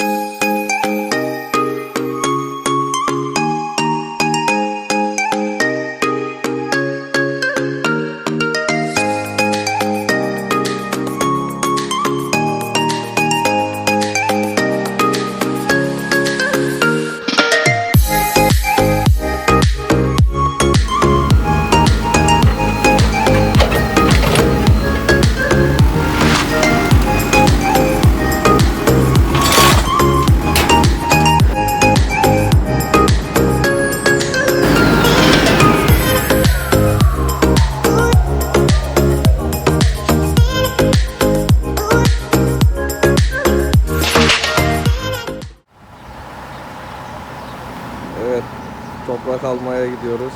Evet, toprak almaya gidiyoruz.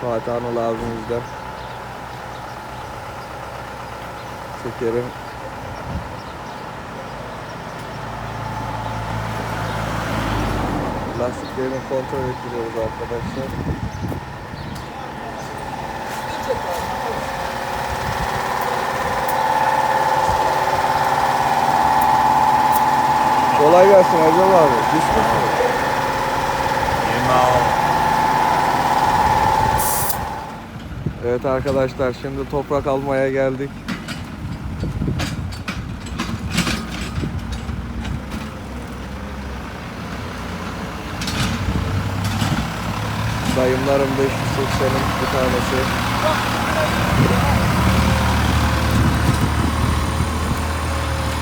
Fatih Anıl abimizden. Çekerim. Lastiklerini kontrol ettiriyoruz arkadaşlar. Kolay gelsin Acaba abi. Düşmüş mü? Evet arkadaşlar şimdi toprak almaya geldik. Dayımların 580'in bir tanesi.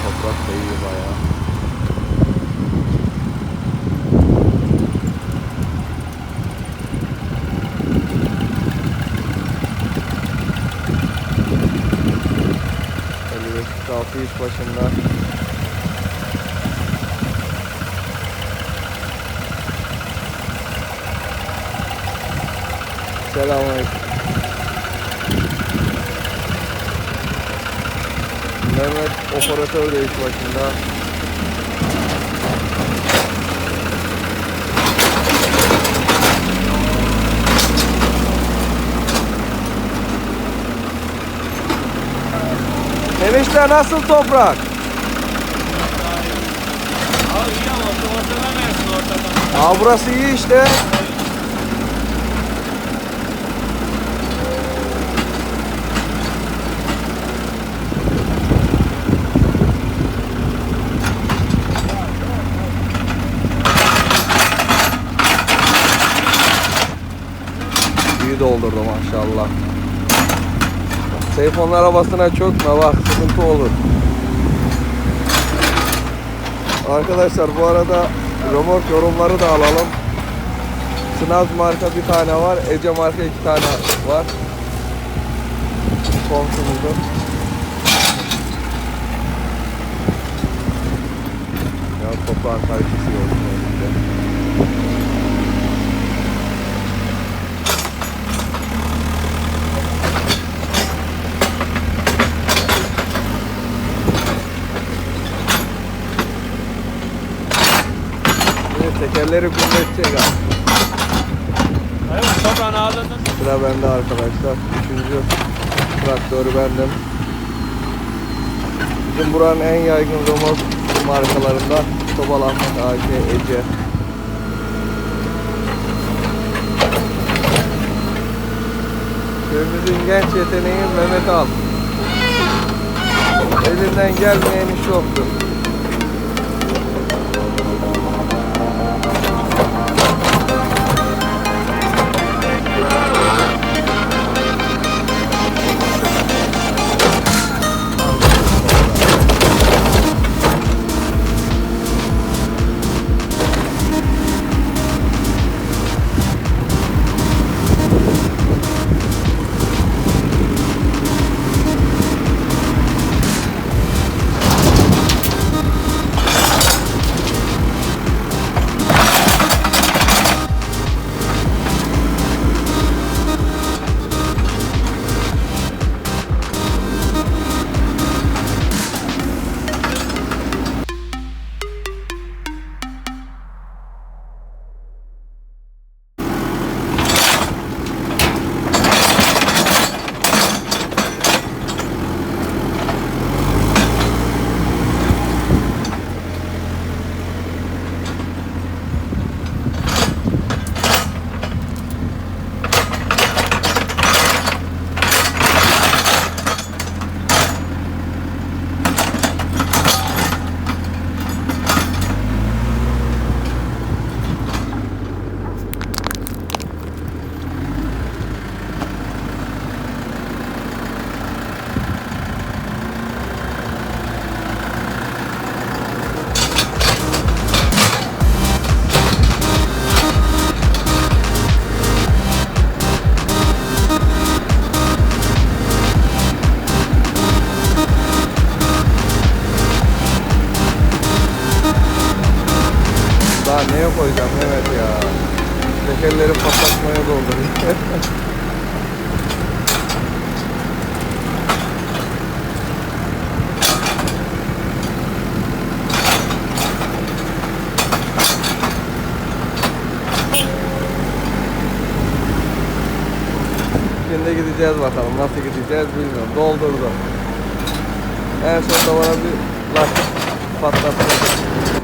Toprak da iyi bayağı. İş başında. Selamünaleyküm. Mehmet operatör de iş başında. Enişte nasıl toprak? Abi iyi ama ortadan versin ortadan. Aa burası iyi işte. İyi doldurdu maşallah. Seyfonun arabasına çökme bak sıkıntı olur. Arkadaşlar bu arada remork yorumları da alalım. Sınaz marka bir tane var. Ece marka iki tane var. Komşumuzun. Ya toprağın kalitesi yok. Tekerleri gümrütecek abi. Hayır toprağın ağzından. Sıra bende arkadaşlar. Üçüncü traktörü bendim. Bizim buranın en yaygın remork markalarından Ahmet AK Ece. Köyümüzün genç yeteneği Mehmet Al. Elinden gelmeyen iş Tekerleri patlatmaya dolduruyor. Şimdi gideceğiz bakalım. Nasıl gideceğiz bilmiyorum. Doldurdu. En sonunda bana bir lastik patlatacak.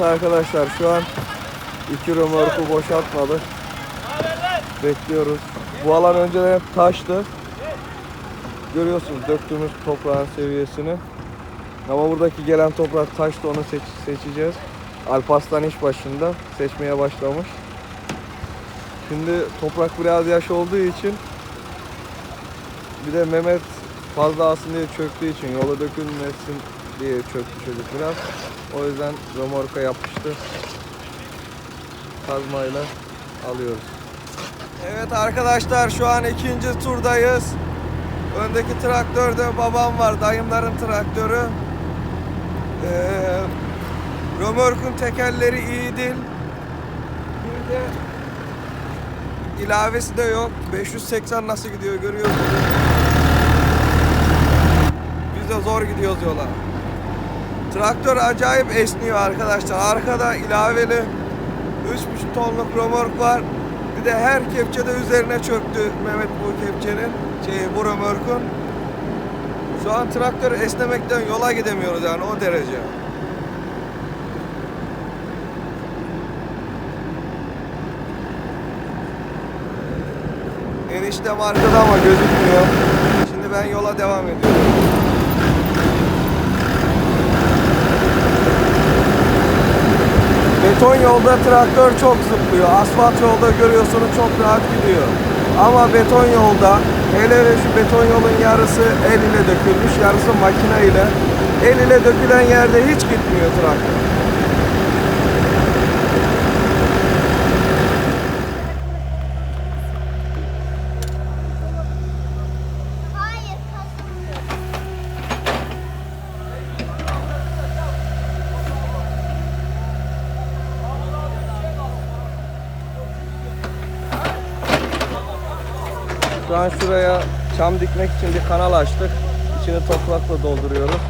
Evet arkadaşlar şu an iki römorku boşaltmadık. Bekliyoruz. Bu alan önceden hep taştı. Görüyorsunuz döktüğümüz toprağın seviyesini. Ama buradaki gelen toprak taştı onu seç- seçeceğiz. Alparslan iş başında seçmeye başlamış. Şimdi toprak biraz yaş olduğu için bir de Mehmet fazla alsın diye çöktüğü için yola dökülmesin diye çöktü çocuk biraz. O yüzden römorka yapmıştı. Kazmayla alıyoruz. Evet arkadaşlar şu an ikinci turdayız. Öndeki traktörde babam var, dayımların traktörü. Ee, römorkun tekerleri iyi değil. Bir de ilavesi de yok. 580 nasıl gidiyor görüyorsunuz. Biz de zor gidiyoruz yola. Traktör acayip esniyor arkadaşlar. Arkada ilaveli 3,5 tonluk römork var. Bir de her kepçede üzerine çöktü Mehmet bu kepçenin, şey bu römorkun. Şu an traktör esnemekten yola gidemiyoruz yani o derece. Eniştem arkada ama gözükmüyor. Şimdi ben yola devam ediyorum. Beton yolda traktör çok zıplıyor. Asfalt yolda görüyorsunuz çok rahat gidiyor. Ama beton yolda hele hele şu beton yolun yarısı el ile dökülmüş, yarısı makine ile. El ile dökülen yerde hiç gitmiyor traktör. An şuraya çam dikmek için bir kanal açtık. İçini toprakla dolduruyoruz.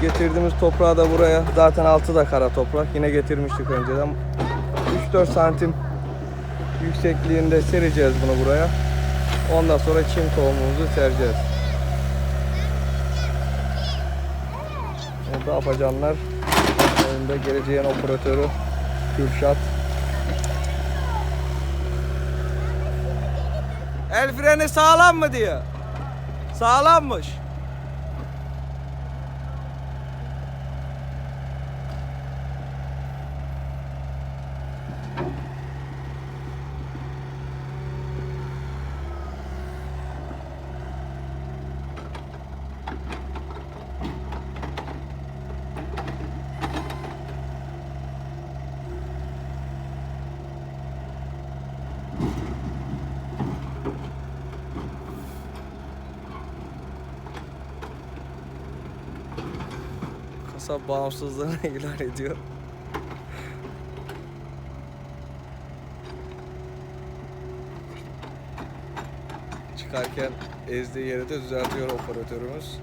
Getirdiğimiz toprağı da buraya zaten altı da kara toprak. Yine getirmiştik önceden. 3-4 santim yüksekliğinde sereceğiz bunu buraya. Ondan sonra çim tohumumuzu sereceğiz. Burada apacanlar önünde geleceğin operatörü Kürşat. El freni sağlam mı diyor. Sağlammış. Kasap bağımsızlığını ilan ediyor. Çıkarken ezdiği yeri de düzeltiyor operatörümüz.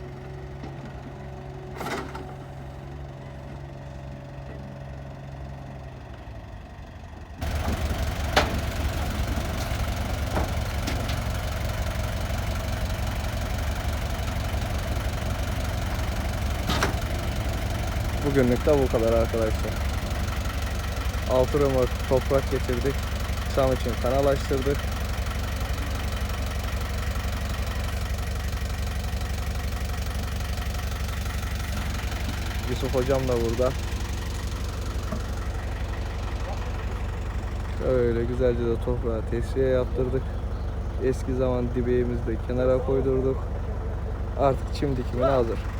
Bugünlük de bu kadar arkadaşlar. Altı römork toprak getirdik. Çam için kanal açtırdık. Yusuf hocam da burada. Öyle güzelce de toprağa tesviye yaptırdık. Eski zaman dibeğimizi de kenara koydurduk. Artık çim dikimine hazır.